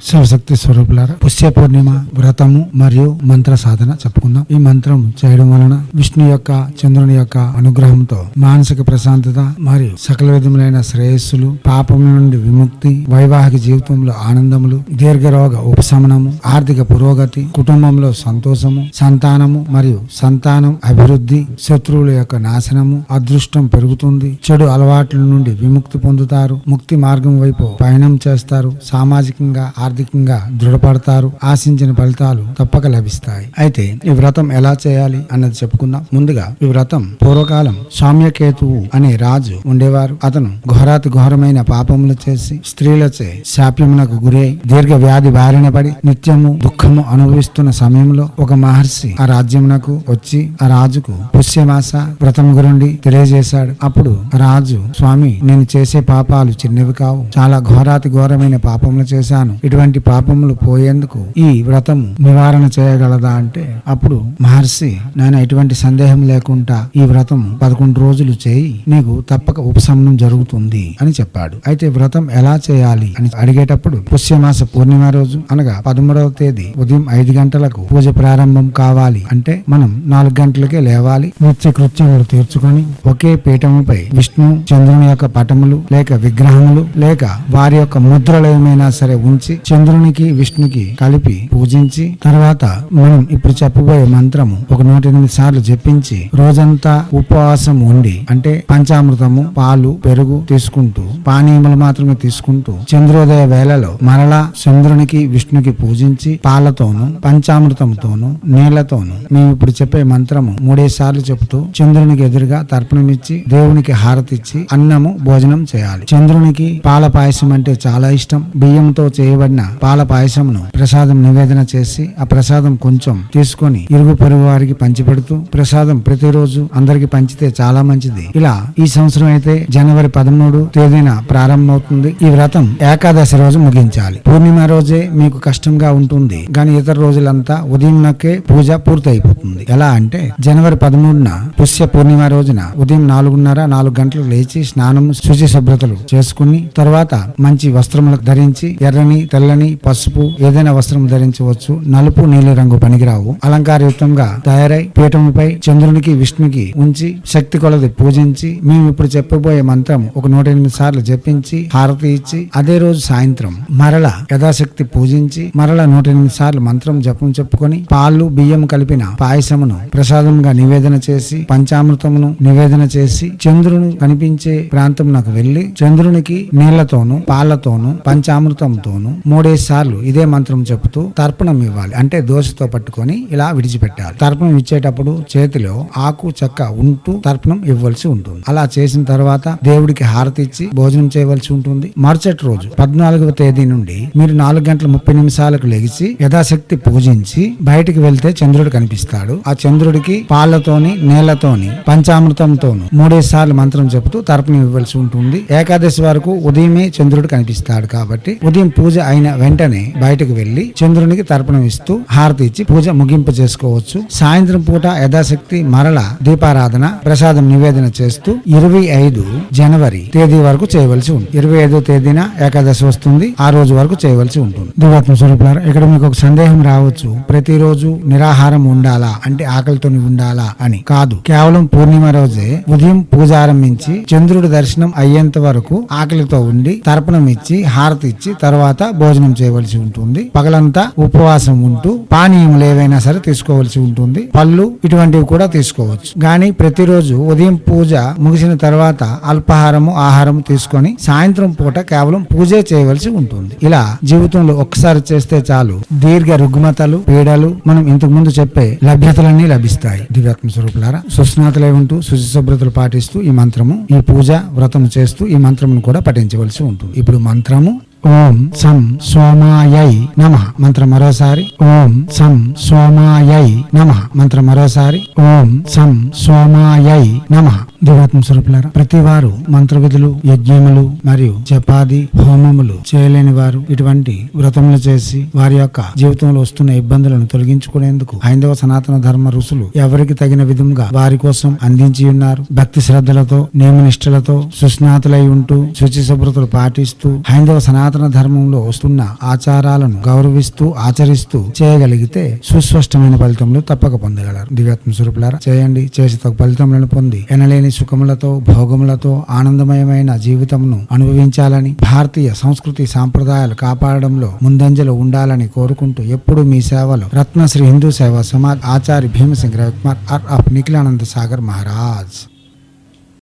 శివశక్తి స్వరూపులారా పుష్య పూర్ణిమ వ్రతము మరియు మంత్ర సాధన చెప్పుకుందాం. ఈ మంత్రం చేయడం వలన విష్ణు యొక్క చంద్రుని యొక్క అనుగ్రహంతో మానసిక ప్రశాంతత మరియు సకల విధములైన శ్రేయస్సులు పాపం నుండి విముక్తి వైవాహిక జీవితంలో ఆనందములు దీర్ఘరోగ ఉపశమనము ఆర్థిక పురోగతి కుటుంబంలో సంతోషము సంతానము మరియు సంతానం అభివృద్ధి శత్రువుల యొక్క నాశనము అదృష్టం పెరుగుతుంది చెడు అలవాట్ల నుండి విముక్తి పొందుతారు ముక్తి మార్గం వైపు పయనం చేస్తారు సామాజికంగా ఆర్థికంగా దృఢపడతారు ఆశించిన ఫలితాలు తప్పక లభిస్తాయి. అయితే ఈ వ్రతం ఎలా చేయాలి అన్నది చెప్పుకుందాం. ముందుగా ఈ వ్రతం పూర్వకాలం సామ్యకేతువు అనే రాజు ఉండేవారు. అతను ఘోరాతి ఘోరమైన పాపములు చేసి స్త్రీలచే శాప్యమునకు గురై దీర్ఘ వ్యాధి బారిన పడి నిత్యము దుఃఖము అనుభవిస్తున్న సమయంలో ఒక మహర్షి ఆ రాజ్యమునకు వచ్చి ఆ రాజుకు పుష్యమాస వ్రతం గురుండి తెలియజేశాడు. అప్పుడు రాజు స్వామి నేను చేసే పాపాలు చిన్నవి కావు. చాలా ఘోరాతి ఘోరమైన పాపములు చేశాను. ఇటువంటి పాపములు పోయేందుకు ఈ వ్రతం నివారణ చేయగలదా అంటే అప్పుడు మహర్షి నేను ఎటువంటి సందేహం లేకుండా ఈ వ్రతం పదకొండు రోజులు చేయి నీకు తప్పక ఉపశమనం జరుగుతుంది అని చెప్పాడు. అయితే వ్రతం ఎలా చేయాలి అని అడిగేటప్పుడు పుష్యమాస పూర్ణిమ రోజు అనగా పదమూడవ తేదీ ఉదయం ఐదు గంటలకు పూజ ప్రారంభం కావాలి అంటే మనం నాలుగు గంటలకే లేవాలి. నిత్య కృత్యములు తీర్చుకొని ఒకే పీఠముపై విష్ణు చంద్రుని యొక్క పటములు లేక విగ్రహములు లేక వారి యొక్క ముద్రలు ఏమైనా సరే ఉంచి చంద్రునికి విష్ణుకి కలిపి పూజించి తర్వాత మనం ఇప్పుడు చెప్పబోయే మంత్రము ఒక నూట ఎనిమిది సార్లు జపించి రోజంతా ఉపవాసం ఉండి అంటే పంచామృతము పాలు పెరుగు తీసుకుంటూ పానీయములు మాత్రమే తీసుకుంటూ చంద్రోదయ వేళలో మరలా చంద్రునికి విష్ణుకి పూజించి పాలతోను పంచామృతంతోను నీళ్ళతోను మేము ఇప్పుడు చెప్పే మంత్రము మూడే సార్లు చెబుతూ చంద్రునికి ఎదురుగా తర్పణమిచ్చి దేవునికి హారతిచ్చి అన్నము భోజనం చేయాలి. చంద్రునికి పాల పాయసం అంటే చాలా ఇష్టం. బియ్యంతో చేయబడిన పాల పాయసమును ప్రసాదం నివేదన చేసి ఆ ప్రసాదం కొంచెం తీసుకొని ఇరుగు పొరుగు వారికి పంచిపెడుతూ ప్రసాదం ప్రతిరోజు అందరికి పంచితే చాలా మంచిది. ఇలా ఈ సంవత్సరం అయితే జనవరి పదమూడు తేదీన ప్రారంభమవుతుంది. ఈ వ్రతం ఏకాదశి రోజు ముగించాలి. పూర్ణిమ రోజే మీకు కష్టంగా ఉంటుంది. కానీ ఇతర రోజులంతా ఉదయంకే పూజ పూర్తి అయిపోతుంది ఎలా అంటే జనవరి పదమూడున పుష్య పూర్ణిమ రోజున ఉదయం నాలుగున్నర నాలుగు గంటలు లేచి స్నానం శుచి శుభ్రతలు చేసుకుని తర్వాత మంచి వస్త్రములు ధరించి ఎర్రని తెల్లని పసుపు ఏదైనా వస్త్రం ధరించవచ్చు. నలుపు నీలి రంగు పనికిరావు. అలంకారయుక్తంగా తయారై పీఠముపై చంద్రునికి విష్ణుకి ఉంచి శక్తి కొలది పూజించి మేము ఇప్పుడు చెప్పబోయే మంత్రం ఒక నూట ఎనిమిది సార్లు జపించి హారతి ఇచ్చి అదే రోజు సాయంత్రం మరల యథాశక్తి పూజించి మరల నూట ఎనిమిది సార్లు మంత్రం జపం చెప్పుకొని పాలు బియ్యం కలిపిన పాయసమును ప్రసాదంగా నివేదన చేసి పంచామృతమును నివేదన చేసి చంద్రుని కనిపించే ప్రాంతం నాకు వెళ్ళి చంద్రునికి నీళ్ళతోను పాలతోను పంచామృతంతోను మూడేసి సార్లు ఇదే మంత్రం చెబుతూ తర్పణం ఇవ్వాలి. అంటే దోశతో పట్టుకొని ఇలా విడిచిపెట్టాలి. తర్పణం ఇచ్చేటప్పుడు చేతిలో ఆకు చెక్క ఉంటూ తర్పణం ఇవ్వాల్సి ఉంటుంది. అలా చేసిన తర్వాత దేవుడికి హారతి ఇచ్చి భోజనం చేయవలసి ఉంటుంది. మరుసటి రోజు పద్నాలుగవ తేదీ నుండి మీరు నాలుగు గంటల ముప్పై నిమిషాలకు లెగిసి యథాశక్తి పూజించి బయటికి వెళ్తే చంద్రుడు కనిపిస్తాడు. ఆ చంద్రుడికి పాలతోని నీళ్ళతోని పంచామృతంతోను మూడేసి సార్లు మంత్రం చెబుతూ తర్పణం ఇవ్వాల్సి ఉంటుంది. ఏకాదశి వరకు ఉదయమే చంద్రుడు కనిపిస్తాడు కాబట్టి ఉదయం పూజ అయిన వెంటనే బయటకు వెళ్ళి చంద్రునికి తర్పణం ఇస్తూ హారతి ఇచ్చి పూజ ముగింపు చేసుకోవచ్చు. సాయంత్రం పూట యథాశక్తి మరల దీపారాధన ప్రసాదం నివేదన చేస్తూ ఇరవై ఐదు జనవరి తేదీ వరకు చేయవలసి ఉంది ఇరవై ఐదో తేదీన ఏకాదశి వస్తుంది. ఆ రోజు వరకు చేయవలసి ఉంటుంది. దివాత్మ స్వరూపులారా ఇక్కడ మీకు ఒక సందేహం రావచ్చు. ప్రతిరోజు నిరాహారం ఉండాలా? అంటే ఆకలితో ఉండాలా అని. కాదు. కేవలం పూర్ణిమ రోజే ఉదయం పూజ ఆరంభించి చంద్రుడి దర్శనం అయ్యేంత వరకు ఆకలితో ఉండి తర్పణం ఇచ్చి హారతి ఇచ్చి తర్వాత భోజనం చేయవలసి ఉంటుంది. పగలంతా ఉపవాసం ఉంటూ పానీయములు ఏవైనా సరే తీసుకోవలసి ఉంటుంది. పళ్ళు ఇటువంటివి కూడా తీసుకోవచ్చు. కానీ ప్రతిరోజు ఉదయం పూజ ముగిసిన తర్వాత అల్పాహారము ఆహారము తీసుకొని సాయంత్రం పూట కేవలం పూజే చేయవలసి ఉంటుంది. ఇలా జీవితంలో ఒక్కసారి చేస్తే చాలు. దీర్ఘ రుగ్మతలు పీడలు మనం ఇంతకు ముందు చెప్పే లభ్యతలన్నీ లభిస్తాయి. దివ్యాత్మ స్వరూపులారా సుస్నాతలే ఉంటూ శుచిశుభ్రతలు పాటిస్తూ ఈ మంత్రము ఈ పూజ వ్రతం చేస్తూ ఈ మంత్రమును కూడా పఠించవలసి ఉంటుంది. ఇప్పుడు మంత్రము ఓం సం సోమాయై నమ మంత్రం మరోసారి. ఓం సం సోమాయై నమ మంత్రం మరోసారి. ఓం సం సోమాయై నమ దివాత్మ స్వరూపులారా ప్రతి వారు మంత్ర విధులు యజ్ఞములు మరియు జపాది హోమములు చేయలేని వారు ఇటువంటి వ్రతములు చేసి వారి యొక్క జీవితంలో వస్తున్న ఇబ్బందులను తొలగించుకునేందుకు హైందవ సనాతన ధర్మ ఋషులు ఎవరికి తగిన విధంగా వారి కోసం అందించి ఉన్నారు. భక్తి శ్రద్ధలతో నియమనిష్టలతో సుస్నాతులై ఉంటూ శుచి శుభ్రతలు పాటిస్తూ హైందవ సనాతన ధర్మంలో వస్తున్న ఆచారాలను గౌరవిస్తూ ఆచరిస్తూ చేయగలిగితే సుస్పష్టమైన ఫలితములు తప్పక పొందగలరు. దివ్యాత్మ స్వరూపులారా చేయండి. చేసి తగు ఫలితములను పొంది ఎనలేని సుఖములతో భోగములతో ఆనందమయమైన జీవితమును అనుభవించాలని భారతీయ సంస్కృతి సాంప్రదాయాలు కాపాడడంలో ముందంజలో ఉండాలని కోరుకుంటూ ఎప్పుడు మీ సేవలో రత్నశ్రీ హిందూ సేవా సమాజ్ ఆచార్య భీమసింగ్ రవికుమార్ ఆర్ ఆఫ్ నిఖిలానంద సాగర్ మహారాజ్.